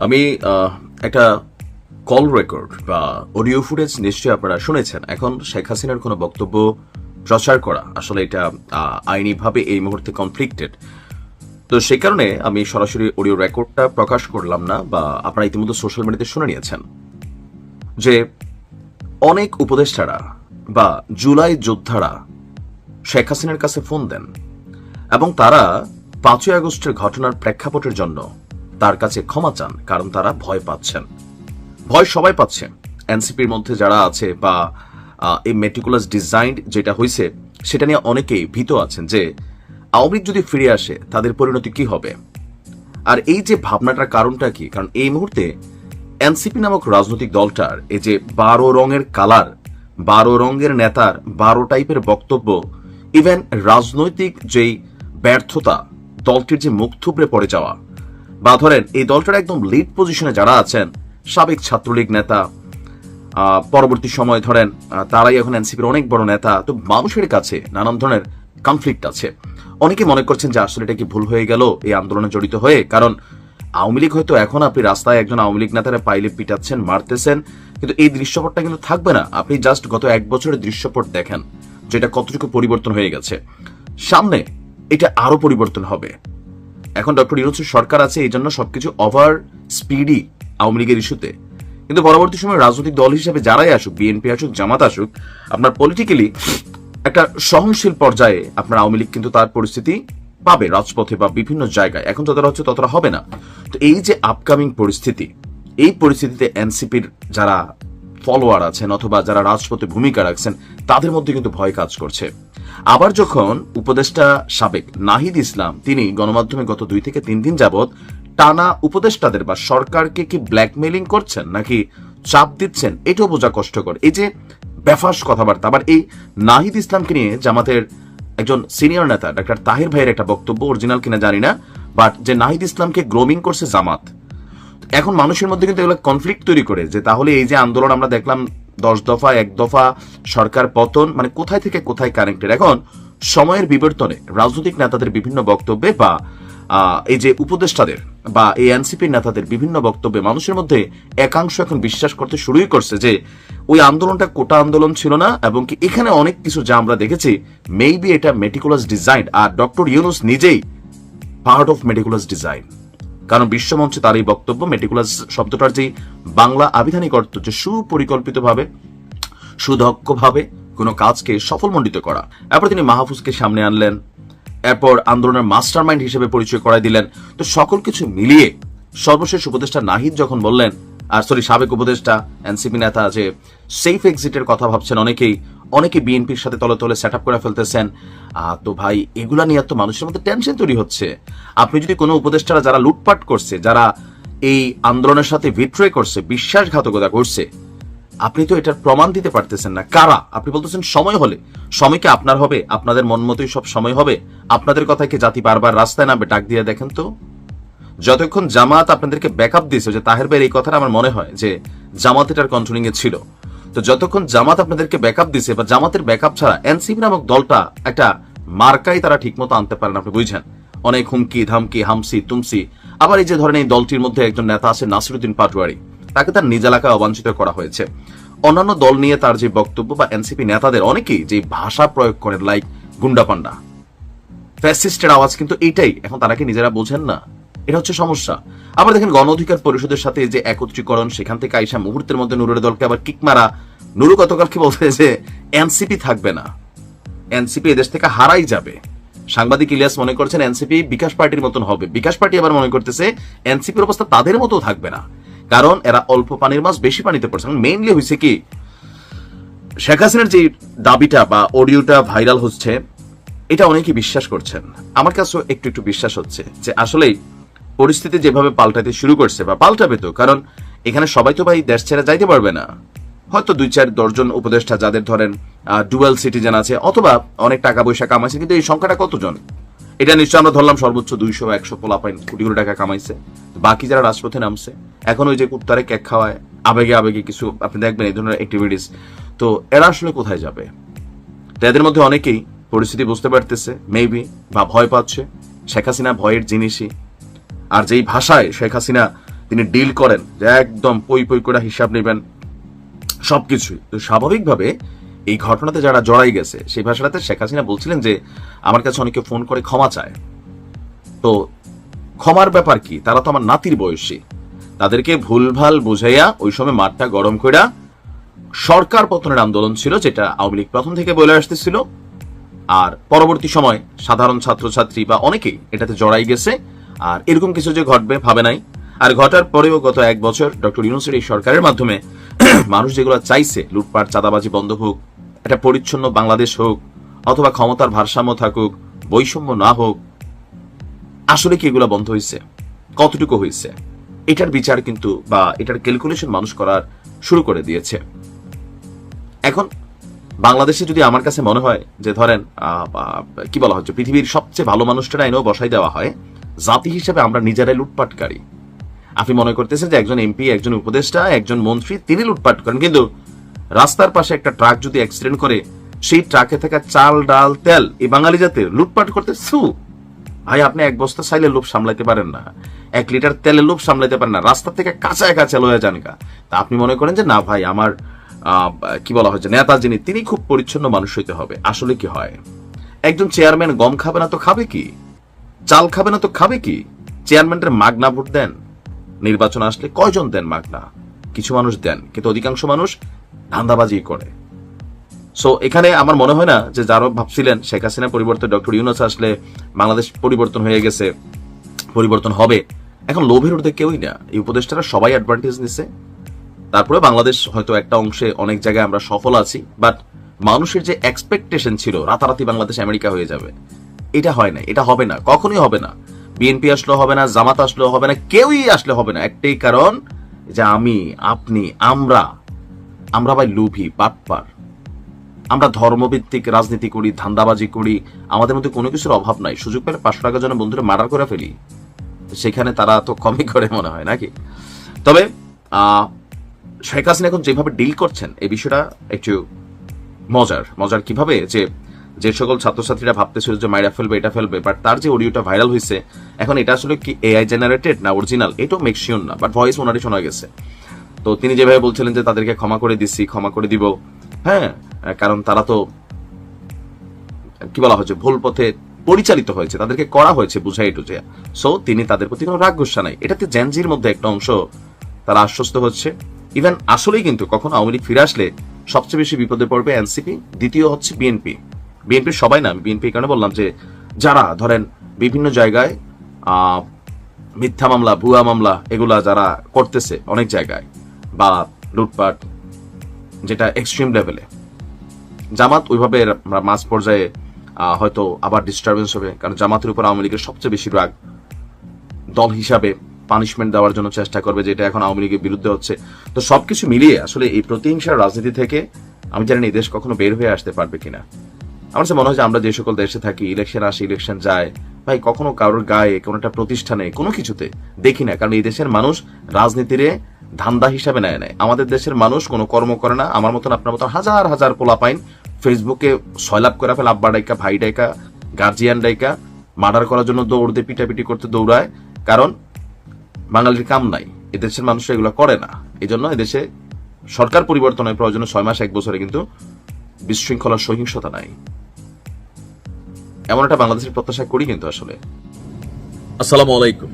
আমি একটা call record বা অডিও ফুটেজ নিশ্চয়ই আপনারা শুনেছেন। এখন শেখ হাসিনার কোনো বক্তব্য প্রচার করা আসলে এটা আইনিভাবে এই মুহূর্তে কনফ্লিক্টেড তো সে কারণে আমি সরাসরি অডিও রেকর্ডটা প্রকাশ করলাম না বা আপনারা ইতিমধ্যে সোশ্যাল মিডিয়াতে শুনে নিয়েছেন যে অনেক উপদেষ্টারা বা জুলাই যোদ্ধারা শেখ হাসিনার কাছে ফোন দেন এবং তারা পাঁচই আগস্টের ঘটনার প্রেক্ষাপটের জন্য তার কাছে ক্ষমা চান, কারণ তারা ভয় পাচ্ছেন। ভয় সবাই পাচ্ছে। এনসিপির মধ্যে যারা আছে বা এই মেটিকুলাস ডিজাইন যেটা হয়েছে সেটা নিয়ে অনেকেই ভীত আছেন যে, আওয়ামী যদি ফিরে আসে, তাদের পরিণতি কি হবে? আর এই যে ভাবনাটার কারণটা কি? কারণ এই মুহূর্তে এনসিপি নামক রাজনৈতিক দলটার এই যে বারো রঙের কালার, বারো রঙের নেতার, বারো টাইপের বক্তব্য ইভেন রাজনৈতিক যেই ব্যর্থতা, দলটির যে মুখ থুবড়ে পড়ে যাওয়া বা ধরেন, এই দলটার একদম লিড পজিশনে যারা আছেন, সাবেক ছাত্রলীগ নেতা পরবর্তী সময় ধরেন তারাই এখন এনসিপির অনেক বড় নেতা, তো মানুষের কাছে নানান ধরনের কনফ্লিক্ট আছে। অনেকে মনে করছেন যে আসলে এটা কি ভুল হয়ে গেল, এই আন্দোলনে জড়িত হয়ে, কারণ আওয়ামী লীগ হয়তো এখন আপনি রাস্তায় একজন আওয়ামী লীগ নেতারা পাইলে পিটাচ্ছেন, মারতেছেন, কিন্তু এই দৃশ্যপটটা কিন্তু থাকবে না। আপনি জাস্ট গত এক বছরের দৃশ্যপট দেখেন, যেটা কতটুকু পরিবর্তন হয়ে গেছে। সামনে এটা আরও পরিবর্তন হবে। এখন ডক্টর ইউনুসের সরকার আছে, এই জন্য সবকিছু ওভার স্পিডি আওয়ামী লীগের ইস্যুতে কিন্তু পরবর্তী সময় রাজনৈতিক দল হিসেবে যারাই আসুক বিএনপি আসুক, জামাত আসুক, আপনার পলিটিক্যালি একটা সহনশীল পর্যায়ে আপনার আওয়ামী লীগ কিন্তু তার পরিস্থিতি পাবে রাজপথে বা বিভিন্ন জায়গায়। এখন যতটা হচ্ছে ততটা হবে না। তো এই যে আপকামিং পরিস্থিতি, এই পরিস্থিতিতে এনসিপির যারা ফলোয়ার আছেন অথবা যারা রাজপথে ভূমিকা রাখছেন, তাদের মধ্যে কিন্তু ভয় কাজ করছে। আবার যখন উপদেষ্টা সাবেক নাহিদ ইসলাম, তিনি গণমাধ্যমে গত দুই থেকে তিন দিন যাবৎ টানা উপদেষ্টাদের বা সরকারকে কি ব্ল্যাকমেলিং করছেন নাকি চাপ দিচ্ছেন, এটাও বোঝা কষ্টকর। এই যে বেফাস কথাবার্তা, আবার এই নাহিদ ইসলামকে নিয়ে জামাতের একজন সিনিয়র নেতা, ডাক্তার তাহির ভাইয়ের একটা বক্তব্য অরিজিনাল কিনা জানি না, বাট যে নাহিদ ইসলামকে গ্রোমিং করছে জামাত, এখন মানুষের মধ্যে কিন্তু এগুলো কনফ্লিক্ট তৈরি করে, যে তাহলে এই যে আন্দোলন আমরা দেখলাম দশ দফা, এক দফা, সরকার পতন মানে কোথায় থেকে কোথায় কানেক্টেড এখন সময়ের বিবর্তনে রাজনৈতিক নেতাদের বিভিন্ন বক্তব্যে বা এই যে উপদেষ্টাদের বা এই এনসিপির নেতাদের বিভিন্ন বক্তব্যে মানুষের মধ্যে একাংশ এখন বিশ্বাস করতে শুরুই করছে যে, ওই আন্দোলনটা কোটা আন্দোলন ছিল না এবং কি এখানে অনেক কিছু যা আমরা দেখেছি মেবি এটা মেটিকুলাস ডিজাইন আর ডক্টর ইউনুস নিজেই পার্ট অফ মেটিকুলাস ডিজাইন কারণ বিশ্বমঞ্চে তার এই বক্তব্য মেটিকুলাস শব্দটার যে বাংলা আবিধানিক অর্থ যে সুপরিকল্পিতভাবে, সুদক্ষভাবে কোনো কাজকে সফলমণ্ডিত করা। এরপর তিনি মাহফুজকে সামনে আনলেন। এরপর আন্দোলনের মাস্টার মাইন্ড হিসেবে পরিচয় করাই দিলেন। তো সকল কিছু মিলিয়ে সর্বশেষ উপদেষ্টা নাহিদ যখন বললেন, আর সরি, সাবেক উপদেষ্টা, এনসিপি নেতা যে সেফ এক্সিটের কথা ভাবছেন অনেকেই অনেকে বিএনপির সাথে তলে তলে সেট আপ করে ফেলতেছেন। তো ভাই, এগুলা নিয়ে তো মানুষের মধ্যে টেনশন তৈরি হচ্ছে। আপনি যদি কোনো উপদেষ্টারা যারা লুটপাট করছে, যারা এই আন্দোলনের সাথে ভিট্রে করছে, বিশ্বাসঘাতকতা করছে, আপনি তো এটার প্রমাণ দিতে পারতেছেন না। কারা? আপনি বলতেছেন সময় হলে। সময় কি আপনার হবে? আপনাদের মন মতোই সব সময় হবে? আপনাদের কথায় কি জাতি বারবার রাস্তায় নামবে? ডাক দিয়ে দেখেন তো। যতক্ষণ জামাত আপনাদেরকে ব্যাকআপ দিয়েছে যে তাহের ভাইয়ের এই কথাটা আমার মনে হয় যে জামাত এটার কন্ট্রোলিং এ ছিল। তো যতক্ষণ জামাত আপনাদেরকে ব্যাকআপ দিছে বা জামাতের ব্যাকআপ ছাড়া এনসিপি নামক দলটা একটা মার্কাই তারা ঠিকমতো আনতে পারেন, আপনি বুঝছেন? অনেক হুমকি, ধামকি, হামসি, তুমসি। আবার এই যে ধরেন এই দলটির মধ্যে একজন নেতা আছে নাসিরুদ্দিন পাটোয়ারি, তাকে তার নিজ এলাকায় অবাঞ্ছিত করা হয়েছে। অন্যান্য দল নিয়ে তার যে বক্তব্য বা এনসিপি নেতাদের অনেকেই যে ভাষা প্রয়োগ করেন লাইক গুন্ডা পান্ডা ফ্যাসিস্টের আওয়াজ কিন্তু এইটাই, এখন তারা কি নিজেরা বোঝেন না? এটা হচ্ছে সমস্যা। আবার দেখেন, গণ অধিকার পরিষদের সাথে যে একত্রীকরণ, সেখান থেকে আইসা মুহূর্তের মধ্যে নুরের দলকে আবার কিক মারা। নুরু গতকালকে বলছে যে, এনসিপি থাকবে না। এনসিপি এদেশ থেকে হারাই যাবে। সাংবাদিক ইলিয়াস মনে করছেন, এনসিপি বিকাশ পার্টির মতন হবে। বিকাশ পার্টি আবার মনে করতেছে, এনসিপির অবস্থা তাদের মতো থাকবে না। কারণ এরা অল্প পানির মাছ, বেশি পানিতে পড়ছে। মেইনলি হয়েছে কি, শেখ হাসিনার যে দাবিটা বা অডিওটা ভাইরাল হচ্ছে, এটা অনেকে বিশ্বাস করছেন। আমার কাছেও একটু একটু বিশ্বাস হচ্ছে যে আসলেই পরিস্থিতি যেভাবে পাল্টাতে শুরু করছে বা পাল্টাবে তো, কারণ এখানে সবাই তো ভাই দেশ ছেড়ে যাইতে পারবে না। হয়তো দুই চার দশজন উপদেষ্টা যাদের ধরেন ডুয়েল সিটিজেন আছে, অথবা অনেক টাকা পয়সা কামাইছে, কিন্তু এই সংখ্যাটা কতজন? এটা নিশ্চয় আমরা ধরলাম সর্বোচ্চ দুইশো, একশো পোলাপাইন কোটি কোটি টাকা কামাইছে। বাকি যারা রাজপথে নামছে, এখন ওই যে কুত্তারে কেক খাওয়ায়, আবেগে আবেগে কিছু, আপনি দেখবেন এই ধরনের অ্যাক্টিভিটিস তো এরা আসলে কোথায় যাবে? এদের মধ্যে অনেকেই পরিস্থিতি বুঝতে পারতেছে মেবি বা ভয় পাচ্ছে। শেখ হাসিনা ভয়ের জিনিসই। আর যেই ভাষায় শেখ হাসিনা তিনি ডিল করেন, যে একদম পই পই করে হিসাব নেবেন, সবকিছুই। তো স্বাভাবিকভাবে এই ঘটনাতে যারা জড়াই গেছে, সেই ভাষাটাতে শেখ হাসিনা বলছিলেন যে, আমার কাছে অনেকে ফোন করে, ক্ষমা চায়। তো ক্ষমার ব্যাপার কি? তারা তো আমার নাতির বয়সী। তাদেরকে ভুলভাল বুঝাইয়া ওই সময় মাঠটা গরম কইরা সরকার পতনের আন্দোলন ছিল, যেটা আওয়ামী লীগ প্রথম থেকে বলে আসতেছিল। আর পরবর্তী সময় সাধারণ ছাত্রছাত্রী বা অনেকেই এটাতে জড়াই গেছে। আর এরকম কিছু যে ঘটবে, ভাবে নাই। আর ঘটার পরেও গত এক বছর ডক্টর ইউনুসের এই সরকারের মাধ্যমে মানুষ যেগুলো চাইছে, লুটপাট, চাঁদাবাজি বন্ধ হোক, একটা পরিচ্ছন্ন বাংলাদেশ হোক, অথবা ক্ষমতার ভারসাম্য থাকুক, বৈষম্য না হোক, আসলে কি এগুলো বন্ধ হয়েছে? কতটুকু হয়েছে? এটার বিচার কিন্তু বা এটার ক্যালকুলেশন মানুষ করার শুরু করে দিয়েছে। এখন বাংলাদেশে যদি আমার কাছে মনে হয় যে ধরেন কি বলা হচ্ছে, পৃথিবীর সবচেয়ে ভালো মানুষটা এনেও বসাই দেওয়া হয় জাতি হিসেবে আমরা নিজেরাই লুটপাটকারী। আপনি মনে করতেছেন যে একজন এমপি, একজন উপদেষ্টা, একজন মন্ত্রী, তিনি লুটপাট করেন, কিন্তু রাস্তার পাশে একটা ট্রাক যদি অ্যাক্সিডেন্ট করে, সেই ট্রাকে থাকা চাল, ডাল, তেল, এই বাঙালি জাতের লুটপাট করতে সু। ভাই, আপনি এক বস্তা সাইলের লোভ সামলাইতে পারেন না। এক লিটার তেলের লোভ সামলাইতে পারেন না। রাস্তা থেকে কাঁচা কাঁচা লয়ে যান গা। তা আপনি মনে করেন যে, না ভাই, আমার কি বলা হচ্ছে নেতা যিনি, তিনি খুব পরিচ্ছন্ন মানুষ হইতে হবে। আসলে কি হয়? একজন চেয়ারম্যান গম খাবে না তো খাবে কি? চাল খাবে না তো খাবে কি? চেয়ারম্যানের মাগনা ভোট দেন। নির্বাচন আসলে কয়জন দেন মাগনা? কিছু মানুষ দেন, কিন্তু অধিকাংশ মানুষ ধান্দাবাজি করে। সো এখানে আমার মনে হয় না যে যারা ভাবছিলেন শেখ হাসিনা পরিবর্তে ডক্টর ইউনুস আসলে বাংলাদেশ পরিবর্তন হয়ে গেছে, পরিবর্তন হবে, এখন লোভের ঊর্ধ্বে কেউই না। এই উপদেষ্টারা সবাই অ্যাডভান্টেজ নিছে। তারপরে বাংলাদেশ হয়তো একটা অংশে অনেক জায়গায় আমরা সফল আছি বাট মানুষের যে এক্সপেকটেশন ছিল, রাতারাতি বাংলাদেশ আমেরিকা হয়ে যাবে। এটা হয় না এটা হবে না, কখনোই হবে না। বিএনপি আসলেও হবে না, জামাত আসলেও হবে না, কেউই আসলে হবে না। একটাই কারণ যে আমি, আপনি, আমরা আমরা ভাই লুভি, বাটপার। আমরা ধর্মভিত্তিক, রাজনীতি করি, ধান্দাবাজি করি, আমাদের মধ্যে কোনো কিছুর অভাব নাই। সুযোগ পেলে পাঁচশো টাকার জন্য বন্ধুরা মার্ডার করে ফেলি। সেখানে তারা তো কমই করে মনে হয়, নাকি? তবে শেখ হাসিনা এখন যেভাবে ডিল করছেন, এই বিষয়টা একটু মজার। মজার কীভাবে? যে যে সকল ছাত্রছাত্রীরা ভাবতেছিল যে মাইরা ফেলবে, এটা ফেলবে বাট তার যে অডিওটা ভাইরাল হয়েছে এখন এটা আসলে কি এআই জেনারেটেড না অরিজিনাল এটাও মেকশিওর না বাট ভয়েস ওনারই শোনা গেছে। তো তিনি যেভাবে বলছিলেন যে তাদেরকে ক্ষমা করে দিচ্ছি ক্ষমা করে দিব হ্যাঁ কারণ তারা তো, কি বলা হচ্ছে ভুল পথে পরিচালিত হয়েছে, তাদেরকে করা হয়েছে বুঝাই টুঝে সো তিনি তাদের প্রতি কোনো রাগ গুসা নাই। এটাতে জেনজির মধ্যে একটা অংশ, তারা আশ্বস্ত হচ্ছে। ইভেন আসলেই কিন্তু কখন আওয়ামী লীগ ফিরে আসলে সবচেয়ে বেশি বিপদে পড়বে এনসিপি দ্বিতীয় হচ্ছে বিএনপি বিএনপির সবাই না বিএনপি কারণে বললাম যে, যারা ধরেন বিভিন্ন জায়গায় মিথ্যা মামলা, ভুয়া মামলা এগুলা যারা করতেছে অনেক জায়গায়, বা লুটপাট যেটা এক্সট্রিম লেভেলে জামাত ওইভাবে মাঝ পর্যায়ে হয়তো আবার ডিস্টারবেন্স হবে, কারণ জামাতের উপর আওয়ামী লীগের সবচেয়ে বেশি রাগ দল হিসাবে পানিশমেন্ট দেওয়ার জন্য চেষ্টা করবে, যেটা এখন আওয়ামী লীগের বিরুদ্ধে হচ্ছে। তো সবকিছু মিলিয়ে আসলে এই প্রতিহিংসার রাজনীতি থেকে, আমি জানি এই দেশ কখনো বের হয়ে আসতে পারবে কিনা। আমার কাছে মনে হয় যে আমরা যে সকল দেশে থাকি ইলেকশন আসে ইলেকশন যায়, ভাই কখনো কারোর গায়ে কোনো একটা প্রতিষ্ঠানে কোনো কিছুতে দেখি না। কারণ এই দেশের মানুষ রাজনীতিরে ধান্দা হিসাবে নেয় নেয় আমাদের দেশের মানুষ কোনো কর্ম করে না। আমার মতন আপনার মতন হাজার হাজার পোলা পাইন ফেসবুকে সয়লাভ করে ফেলে, আব্বা ডাইকা ভাই ডাইকা গার্জিয়ান ডাইকা মার্ডার করার জন্য দৌড়তে পিটাপিটি করতে দৌড়ায়। কারণ বাঙালির কাম নাই। এদেশের মানুষ এগুলো করে না। এই জন্য এদেশে সরকার পরিবর্তনের প্রয়োজনে ছয় মাস, এক বছরে কিন্তু বিশৃঙ্খলা, সহিংসতা নাই। এমন একটা বাংলাদেশের প্রত্যাশা করি কিন্তু আসলে। আসসালামু আলাইকুম।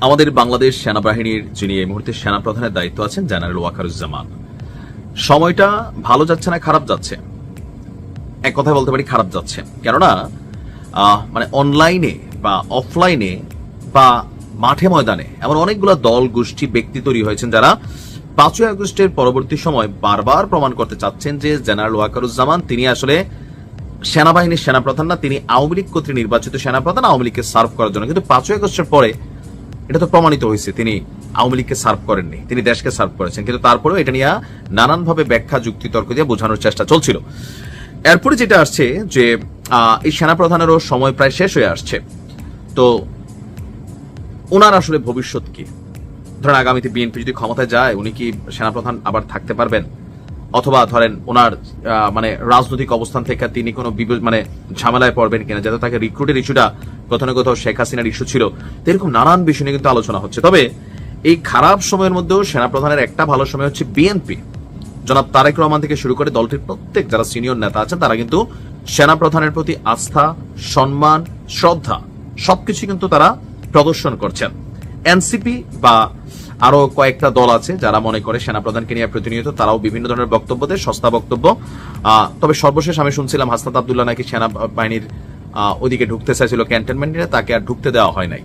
আমাদের বাংলাদেশ সেনাবাহিনীর যিনি এই মুহূর্তে সেনাপ্রধানের দায়িত্ব আছেন, জেনারেল ওয়াকারুজ্জামান। সময়টা ভালো যাচ্ছে না, খারাপ যাচ্ছে? এক কথায় বলতে পারি, খারাপ যাচ্ছে। কেননা মানে অনলাইনে বা অফলাইনে বা মাঠে ময়দানে এমন অনেকগুলো দল, গোষ্ঠী, ব্যক্তি তৈরি হয়েছেন যারা পাঁচই আগস্টের পরবর্তী সময় বারবার প্রমাণ করতে চাচ্ছেন যে জেনারেল ওয়াকারুজ্জামান, তিনি আসলে সেনাবাহিনীর সেনাপ্রধান না, তিনি আওয়ামী লীগ কর্তৃক নির্বাচিত সেনাপ্রধান, আওয়ামী লীগকে সার্ভ করার জন্য। কিন্তু পাঁচই আগস্টের পরে এটা তো প্রমাণিত হয়েছে, তিনি আওয়ামী লীগকে সার্ভ করেননি, তিনি দেশকে সার্ভ করেছেন। কিন্তু তারপরেও এটা নিয়ে নানানভাবে ব্যাখ্যা যুক্তি তর্ক দিয়ে বোঝানোর চেষ্টা চলছিল। এরপরে যেটা আসছে যে এই সেনাপ্রধানেরও সময় প্রায় শেষ হয়ে আসছে। তো ওনার আসলে ভবিষ্যৎ কি? ধরেন আগামীতে বিএনপি যদি ক্ষমতায় যায়, উনি কি সেনাপ্রধান আবার থাকতে পারবেন? অথবা ধরেন ওনার মানে রাজনৈতিক অবস্থান থেকে তিনি কোনো মানে ঝামেলায় পড়বেন কিনা, যাতে তাকে রিক্রুটের ইস্যুটা কোথাও না কোথাও শেখ হাসিনার ইস্যু ছিল, এরকম নানান বিষয় নিয়ে কিন্তু আলোচনা হচ্ছে। তবে এই খারাপ সময়ের মধ্যেও সেনাপ্রধানের একটা ভালো সময় হচ্ছে বিএনপি। জনাব তারেক রহমান থেকে শুরু করে দলটির প্রত্যেক যারা সিনিয়র নেতা আছেন, তারা কিন্তু সেনাপ্রধানের প্রতি আস্থা, সম্মান, শ্রদ্ধা, সবকিছু কিন্তু তারা প্রদর্শন করছেন। এনসিপি বা আরও কয়েকটা দল আছে যারা মনে করে সেনাপ্রধানকে নিয়ে প্রতিনিয়ত তারাও বিভিন্ন ধরনের বক্তব্য দেয়, সস্তা বক্তব্য। তবে সর্বশেষ আমি শুনছিলাম হাসনাত আবদুল্লাহ নাকি সেনাবাহিনীর ওদিকে ঢুকতে চাইছিল ক্যান্টনমেন্টে তাকে আর ঢুকতে দেওয়া হয় নাই।